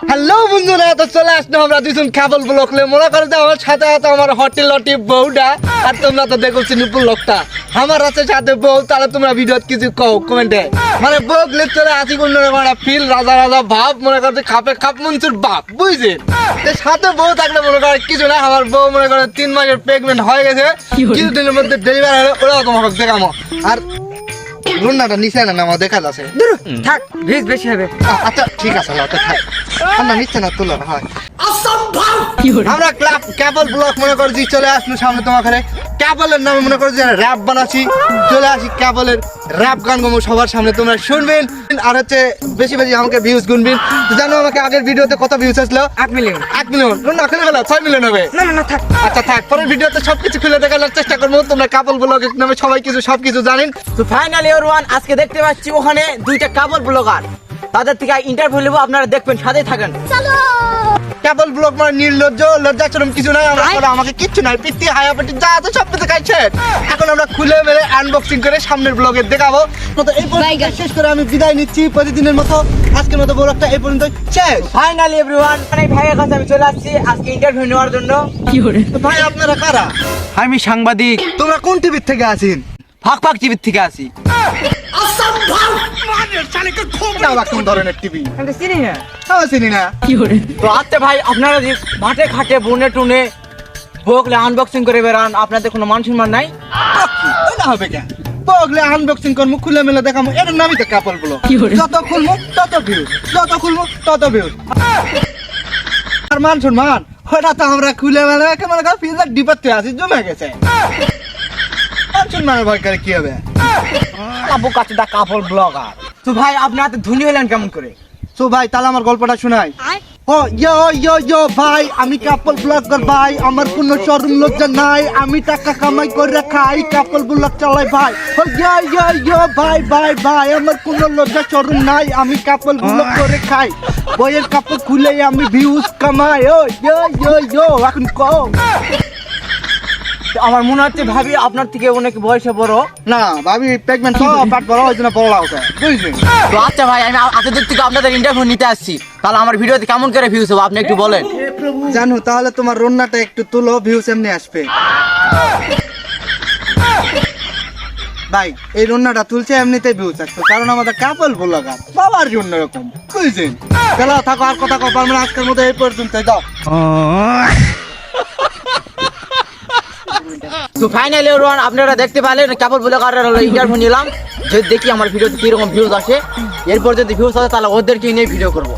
Hello বন্ধুরা তো চলে আসলো আমরা দুজন কেবল ব্লকলে মনে করে যে আমার সাথে আছে আমার হটি লটি বউটা আর তোমরা তো দেখো সিনিপুর লোকটা আমার আছে সাথে বউ তাহলে তোমরা ভিডিও কিছু কও কমেন্টে। মানে গলে চলে আসি কোন ফিল রাজা রাজা ভাব মনে করছে খাপে খাপ মনসুর বাপ বুঝছেন সাথে বউ থাকলে মনে করে কিছু না আমার বউ মনে করে তিন মাসের প্রেগনেন্ট হয়ে গেছে। কিছুদিনের মধ্যে ডেলিভারি হলে ওরাও তোমাকে দেখামো। আর রুন্নাটা নিচে না আমার দেখা যাচ্ছে। থাক ভিজ বেশি হবে। আচ্ছা ঠিক আছে থাক। আমরা নিচ্ছে না তুলো হয়। আমরা ক্লাব ক্যাবল ব্লক মনে করে যে চলে আসলো সামনে তোমার ঘরে ক্যাবলের নামে মনে করে যে র্যাপ বানাচ্ছি। চলে আসি ক্যাবলের র্যাপ গান গামো সবার সামনে তোমরা শুনবেন। আর হচ্ছে বেশি বেশি আমাকে ভিউজ গুনবেন। জানো আমাকে আগের ভিডিওতে কত ভিউজ আসলো? আট মিলিয়ন এক মিলিয়ন না খুলে গেল ছয় মিলিয়ন হবে। না না থাক। আচ্ছা থাক পরের ভিডিওতে সবকিছু খুলে দেখানোর চেষ্টা করব। তোমরা কাপল ব্লগের নামে সবাই কিছু সবকিছু জানেন। তো ফাইনালি ওয়ান আজকে দেখতে পাচ্ছি ওখানে দুইটা কাবল ব্লগার। তাদের থেকে ইন্টারভিউ নেব আপনারা দেখবেন সাথে থাকেন কেবল ব্লগ মানে নির্লজ্জ লজ্জা চরম কিছু নাই আমরা আমাকে কিচ্ছু নাই। পিত্তি হায়া পেটি যা আছে সব কিছু খাইছে। এখন আমরা খুলে মেরে আনবক্সিং করে সামনের ব্লগে দেখাবো। তো এই পর্যন্ত শেষ করে আমি বিদায় নিচ্ছি। প্রতিদিনের মতো আজকের মতো ব্লগটা এই পর্যন্ত শেষ। ফাইনালি এভরিওয়ান মানে ভাইয়ের কাছে আমি চলে আসছি আজকে ইন্টারভিউ নেওয়ার জন্য। কি তো ভাই আপনারা কারা? আমি সাংবাদিক। তোমরা কোন টিভির থেকে আছেন ফাঁক ফাঁক টিভির থেকে আসি। এটা আবার কোন ধরনের টিভি? আমি চিনি না। আমি চিনি না। তো আচ্ছা ভাই আপনারা যে মাঠে ঘাটে বনে টুনে বকলে আনবক্সিং করে আপনাদের কোনো মান সম্মান নাই ওটা হবে কেন? বগলে আনবক্সিং করব খুলে মেলে দেখাবো এর নামই তো কাপল ব্লগ যত খুলবো তত ভিউজ যত খুলবো তত ভিউজ। আর মান সম্মান তো আমরা খুলে মেলে কেমন ফিজার ডিপাতে আছি জমে গেছে। মান সম্মানের ভয় করে কি হবে? কাবু কাছে দা কাপড় ব্লগার তো ভাই আপনি এত ধনী হলেন কেমন করে? তো ভাই তাহলে আমার গল্পটা শোনাই। ও ইয়ো ইয়ো ইয়ো ভাই আমি কাপল ব্লগার ভাই আমার কোনো শরম লজ্জা নাই আমি টাকা কামাই করে খাই কাপল ব্লগ চালাই ভাই। ও ইয়ো ইয়ো ইয়ো ভাই ভাই ভাই আমার কোনো লজ্জা শরম নাই আমি কাপল ব্লগ করে খাই। বইয়ের কাপড় খুলে আমি ভিউজ কামাই। ও ইয়ো ইয়ো ইয়ো এখন কম আমার মনে হচ্ছে ভাবি আপনার থেকে অনেক বয়সে বড়। না ভাবি প্রেগনেন্ট তো পাট বড় ওই জন্য বড় লাগছে বুঝলি তো আচ্ছা ভাই আমি আপনাদের থেকে আপনাদের ইন্টারভিউ নিতে আসছি। তাহলে আমার ভিডিওতে কেমন করে ভিউজ হবে আপনি একটু বলেন। জানো তাহলে তোমার রান্নাটা একটু তুলো ভিউজ এমনি আসবে। ভাই এই রান্নাটা তুলছে এমনিতেই ভিউজ আসবে কারণ আমাদের কাপল ব্লগার বাবার জন্য এরকম। বুঝছেন? চলো থাকো আর কথা কো পারবে না আজকের মতো এই পর্যন্ত দাও তো ফাইনালি ওয়ান আপনারা দেখতে পেলেন কেবল বলে কারণ ইন্টারভিউ নিলাম। যদি দেখি আমার ভিডিওতে কীরকম ভিউজ আসে, এরপর যদি ভিউজ আসে, তাহলে ওদেরকে নিয়ে ভিডিও করব।